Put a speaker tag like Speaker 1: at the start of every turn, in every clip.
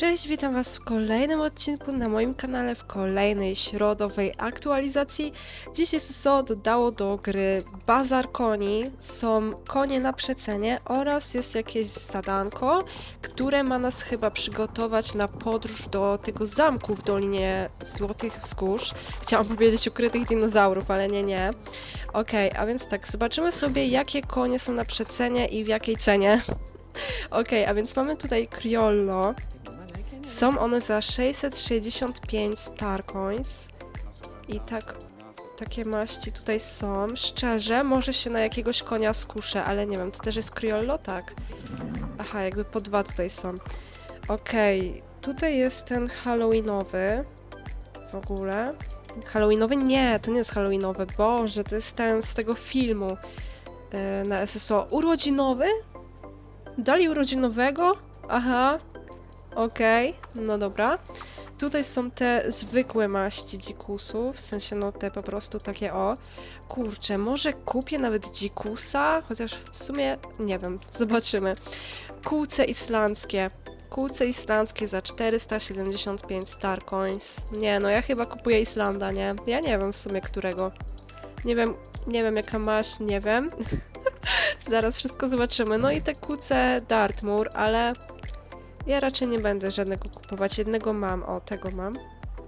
Speaker 1: Cześć, witam Was w kolejnym odcinku na moim kanale, w kolejnej środowej aktualizacji. Dziś SSO dodało do gry Bazar Koni, są konie na przecenie oraz jest jakieś zadanko, które ma nas chyba przygotować na podróż do tego zamku w Dolinie Złotych Wzgórz. Chciałam powiedzieć ukrytych dinozaurów, ale nie, nie. Okej, a więc tak, zobaczymy sobie jakie konie są na przecenie i w jakiej cenie. Okej, a więc mamy tutaj Criollo. Są one za 665 Starcoins. I tak, takie maści tutaj są. Szczerze, może się na jakiegoś konia skuszę, ale nie wiem, to też jest Criollo? Tak. Aha, jakby po dwa tutaj są. Okej, tutaj jest ten Halloweenowy. W ogóle. Halloweenowy? Nie, to nie jest Halloweenowy. Boże, to jest ten z tego filmu yy, na SSO. Urodzinowy? Dali urodzinowego? Aha, Okej, no dobra. Tutaj są te zwykłe maści dzikusów, w sensie no te po prostu takie o. Kurczę, może kupię nawet dzikusa, chociaż w sumie nie wiem, zobaczymy. Kółce islandzkie. Kółce islandzkie za 475 Starcoins. Nie, no ja chyba kupuję Islanda, nie? Ja nie wiem w sumie którego. Nie wiem, nie wiem jaka maść, nie wiem. Zaraz wszystko zobaczymy. No i te kuce Dartmoor, ale ja raczej nie będę żadnego kupować. Jednego mam, o tego mam.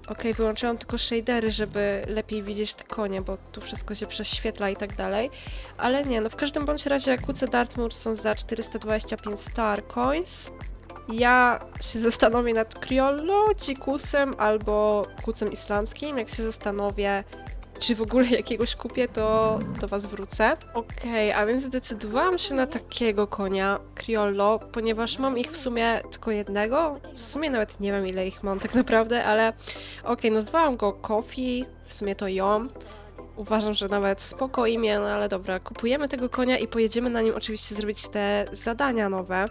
Speaker 1: Okej, wyłączyłam tylko shadery, żeby lepiej widzieć te konie, bo tu wszystko się prześwietla i tak dalej. Ale nie, no w każdym bądź razie kuce Dartmoor są za 425 Star Coins. Ja się zastanowię nad Criollo, albo kucem islandzkim. Jak się zastanowię, czy w ogóle jakiegoś kupię, to do Was wrócę. Okej, a więc zdecydowałam się na takiego konia, Criollo, ponieważ mam ich w sumie tylko jednego. W sumie nawet nie wiem ile ich mam tak naprawdę, ale okej, nazwałam go Kofi, w sumie to ją. Uważam, że nawet spoko imię, no ale dobra, kupujemy tego konia i pojedziemy na nim oczywiście zrobić te zadania nowe.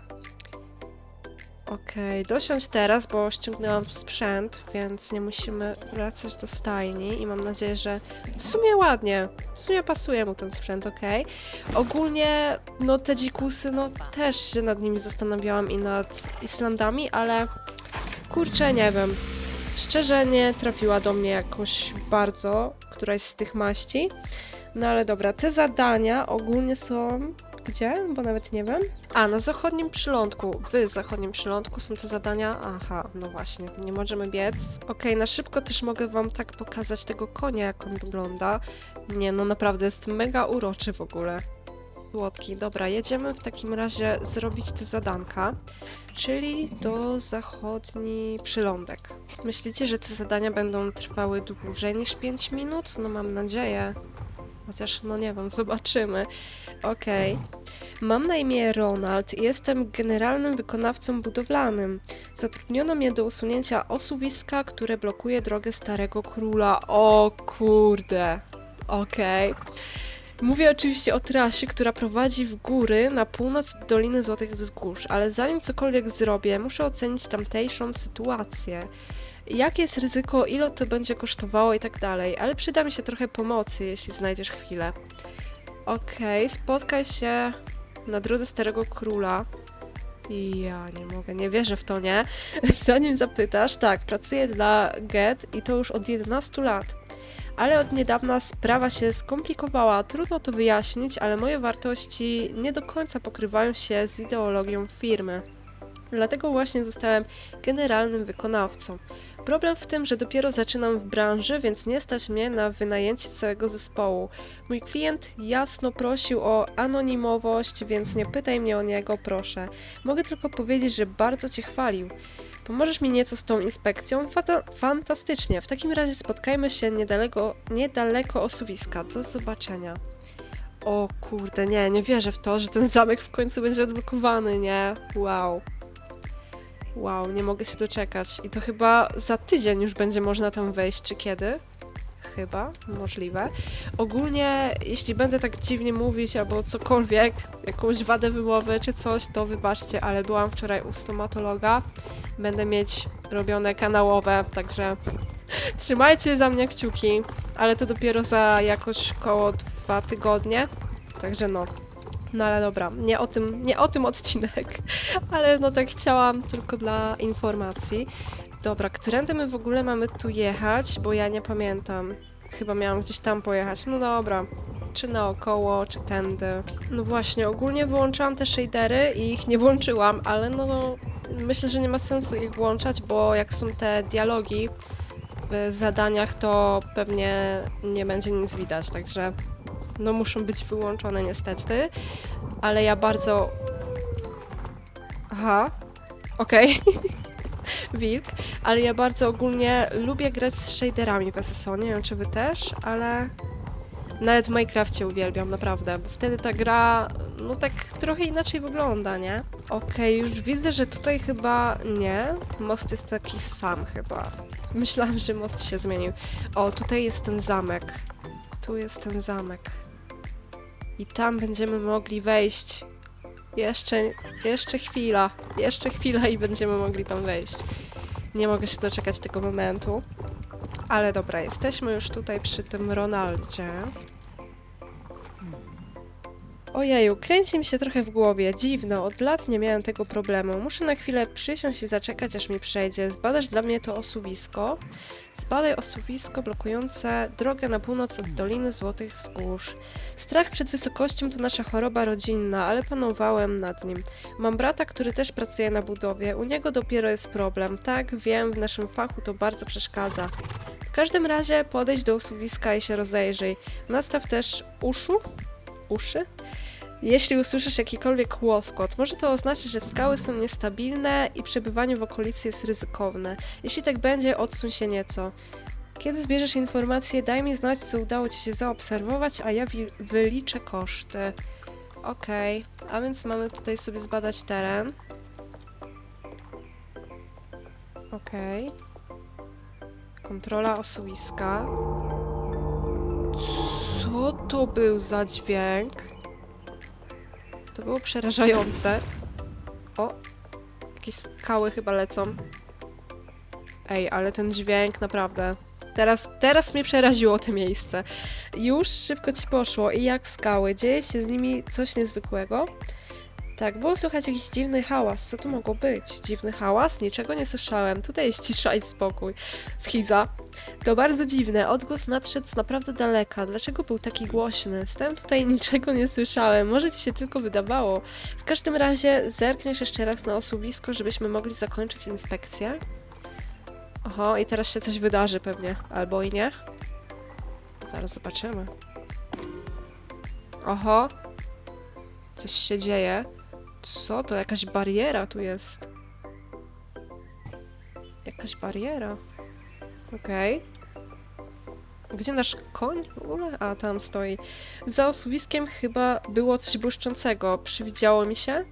Speaker 1: Okej, dosiądź teraz, bo ściągnęłam sprzęt, więc nie musimy wracać do stajni i mam nadzieję, że w sumie ładnie, w sumie pasuje mu ten sprzęt, okej. Ogólnie, no te dzikusy, no też się nad nimi zastanawiałam i nad Islandami, ale kurczę, nie wiem. Szczerze nie trafiła do mnie jakoś bardzo któraś z tych maści. No ale dobra, te zadania ogólnie są gdzie? Bo nawet nie wiem. A, na zachodnim przylądku. W zachodnim przylądku są te zadania. Aha, no właśnie, nie możemy biec. Okej, na szybko też mogę wam tak pokazać tego konia, jak on wygląda. Nie, no naprawdę jest mega uroczy w ogóle. Słodki. Dobra, jedziemy w takim razie zrobić te zadanka, czyli do zachodni przylądek. Myślicie, że te zadania będą trwały dłużej niż 5 minut? No mam nadzieję. Chociaż, no nie wiem, zobaczymy. Okej. Mam na imię Ronald i jestem generalnym wykonawcą budowlanym. Zatrudniono mnie do usunięcia osuwiska, które blokuje drogę Starego Króla. O kurde. Okej. Mówię oczywiście o trasie, która prowadzi w góry na północ od Doliny Złotych Wzgórz, ale zanim cokolwiek zrobię, muszę ocenić tamtejszą sytuację. Jakie jest ryzyko, ile to będzie kosztowało i tak dalej, ale przyda mi się trochę pomocy, jeśli znajdziesz chwilę. Okej, spotkaj się na drodze Starego Króla. I ja nie mogę, nie wierzę w to, nie? Zanim zapytasz, tak, pracuję dla GET i to już od 11 lat. Ale od niedawna sprawa się skomplikowała, trudno to wyjaśnić, ale moje wartości nie do końca pokrywają się z ideologią firmy. Dlatego właśnie zostałem generalnym wykonawcą. Problem w tym, że dopiero zaczynam w branży, więc nie stać mnie na wynajęcie całego zespołu. Mój klient jasno prosił o anonimowość, więc nie pytaj mnie o niego, proszę. Mogę tylko powiedzieć, że bardzo cię chwalił. Pomożesz mi nieco z tą inspekcją? Fata fantastycznie. W takim razie spotkajmy się niedaleko, niedaleko osuwiska. Do zobaczenia. O kurde, nie, nie wierzę w to, że ten zamek w końcu będzie odblokowany, nie? Wow. Wow, nie mogę się doczekać. I to chyba za tydzień już będzie można tam wejść, czy kiedy? Chyba, możliwe. Ogólnie, jeśli będę tak dziwnie mówić albo cokolwiek, jakąś wadę wymowy czy coś, to wybaczcie, ale byłam wczoraj u stomatologa. Będę mieć robione kanałowe, także trzymajcie za mnie kciuki, ale to dopiero za jakoś koło dwa tygodnie. Także no, No ale dobra, nie o tym, nie o tym odcinek, ale no tak chciałam tylko dla informacji. Dobra, którędy my w ogóle mamy tu jechać, bo ja nie pamiętam. Chyba miałam gdzieś tam pojechać. No dobra, czy naokoło, czy tędy. No właśnie, ogólnie wyłączyłam te shadery i ich nie włączyłam, ale no, no myślę, że nie ma sensu ich włączać, bo jak są te dialogi w zadaniach, to pewnie nie będzie nic widać, także no muszą być wyłączone niestety, ale ja bardzo... Aha, okej. Wilk, ale ja bardzo ogólnie lubię grać z shaderami w SSO, nie wiem czy wy też, ale nawet w Minecrafcie uwielbiam, naprawdę, bo wtedy ta gra, no tak trochę inaczej wygląda, nie? Okej, już widzę, że tutaj chyba nie, most jest taki sam chyba. Myślałam, że most się zmienił. O, tutaj jest ten zamek. Tu jest ten zamek. I tam będziemy mogli wejść. Jeszcze, jeszcze chwila. Jeszcze chwila i będziemy mogli tam wejść. Nie mogę się doczekać tego momentu. Ale dobra, jesteśmy już tutaj przy tym Ronaldzie. Ojeju, kręci mi się trochę w głowie. Dziwno, od lat nie miałem tego problemu. Muszę na chwilę przysiąść i zaczekać, aż mi przejdzie. Zbadasz dla mnie to osuwisko. Zbadaj osuwisko blokujące drogę na północ od Doliny Złotych Wzgórz. Strach przed wysokością to nasza choroba rodzinna, ale panowałem nad nim. Mam brata, który też pracuje na budowie. U niego dopiero jest problem. Tak, wiem, w naszym fachu to bardzo przeszkadza. W każdym razie podejdź do osuwiska i się rozejrzyj. Nastaw też uszu? Uszy? Jeśli usłyszysz jakikolwiek łoskot, może to oznaczać, że skały są niestabilne i przebywanie w okolicy jest ryzykowne. Jeśli tak będzie, odsuń się nieco. Kiedy zbierzesz informacje, daj mi znać, co udało Ci się zaobserwować, a ja wyliczę koszty. Okej, a więc mamy tutaj sobie zbadać teren. Okej. Kontrola osuwiska. Co to był za dźwięk? To było przerażające. O! Jakieś skały chyba lecą. Ej, ale ten dźwięk naprawdę. Teraz, teraz mnie przeraziło to miejsce. Już szybko ci poszło i jak skały. Dzieje się z nimi coś niezwykłego. Tak, było słychać jakiś dziwny hałas. Co to mogło być? Dziwny hałas? Niczego nie słyszałem. Tutaj jest cisza i spokój. Schiza. To bardzo dziwne. Odgłos nadszedł z naprawdę daleka. Dlaczego był taki głośny? Stałem tutaj niczego nie słyszałem. Może ci się tylko wydawało. W każdym razie zerkniesz jeszcze raz na osuwisko, żebyśmy mogli zakończyć inspekcję. Oho, i teraz się coś wydarzy pewnie. Albo i nie. Zaraz zobaczymy. Oho. Coś się dzieje. Co to? Jakaś bariera tu jest. Jakaś bariera. Okej. Gdzie nasz koń w ogóle? A, tam stoi. Za osuwiskiem chyba było coś błyszczącego. Przywidziało mi się.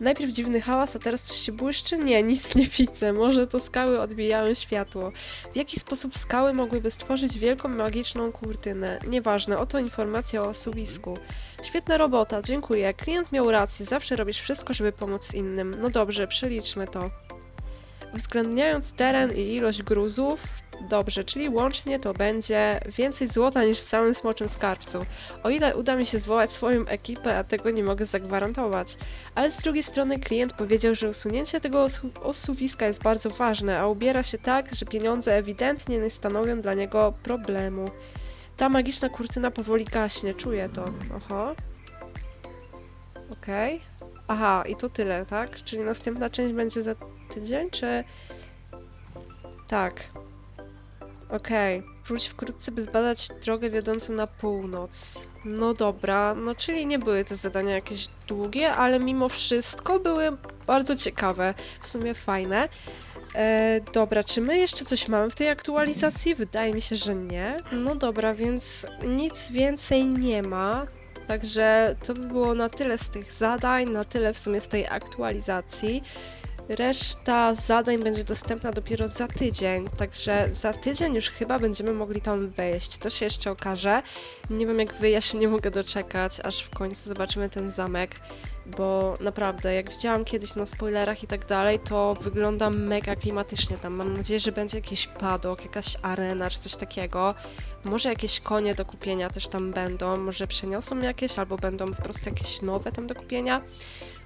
Speaker 1: Najpierw dziwny hałas, a teraz coś się błyszczy? Nie, nic nie widzę. Może to skały odbijają światło. W jaki sposób skały mogłyby stworzyć wielką magiczną kurtynę? Nieważne, oto informacja o osuwisku. Świetna robota, dziękuję. Klient miał rację, zawsze robisz wszystko, żeby pomóc innym. No dobrze, przeliczmy to. Uwzględniając teren i ilość gruzów, dobrze, czyli łącznie to będzie więcej złota niż w całym smoczym skarbcu. O ile uda mi się zwołać swoją ekipę, a tego nie mogę zagwarantować. Ale z drugiej strony klient powiedział, że usunięcie tego osu osuwiska jest bardzo ważne, a ubiera się tak, że pieniądze ewidentnie nie stanowią dla niego problemu. Ta magiczna kurtyna powoli gaśnie, czuję to. Oho. Okej. Aha, i to tyle, tak? Czyli następna część będzie za tydzień, czy... Tak. Okej. Wróć wkrótce, by zbadać drogę wiodącą na północ. No dobra, no czyli nie były te zadania jakieś długie, ale mimo wszystko były bardzo ciekawe. W sumie fajne. E, dobra, czy my jeszcze coś mamy w tej aktualizacji? Wydaje mi się, że nie. No dobra, więc nic więcej nie ma. Także to by było na tyle z tych zadań, na tyle w sumie z tej aktualizacji. Reszta zadań będzie dostępna dopiero za tydzień, także za tydzień już chyba będziemy mogli tam wejść. To się jeszcze okaże. Nie wiem jak wy, ja się nie mogę doczekać, aż w końcu zobaczymy ten zamek, bo naprawdę, jak widziałam kiedyś na spoilerach i tak dalej, to wygląda mega klimatycznie tam. Mam nadzieję, że będzie jakiś padok, jakaś arena czy coś takiego. Może jakieś konie do kupienia też tam będą, może przeniosą jakieś, albo będą po prostu jakieś nowe tam do kupienia.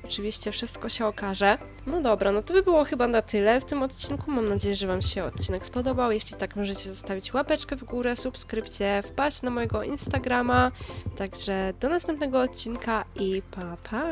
Speaker 1: Oczywiście wszystko się okaże. No dobra, no to by było chyba na tyle w tym odcinku. Mam nadzieję, że Wam się odcinek spodobał. Jeśli tak, możecie zostawić łapeczkę w górę, subskrypcję, wpaść na mojego Instagrama. Także do następnego odcinka i pa pa!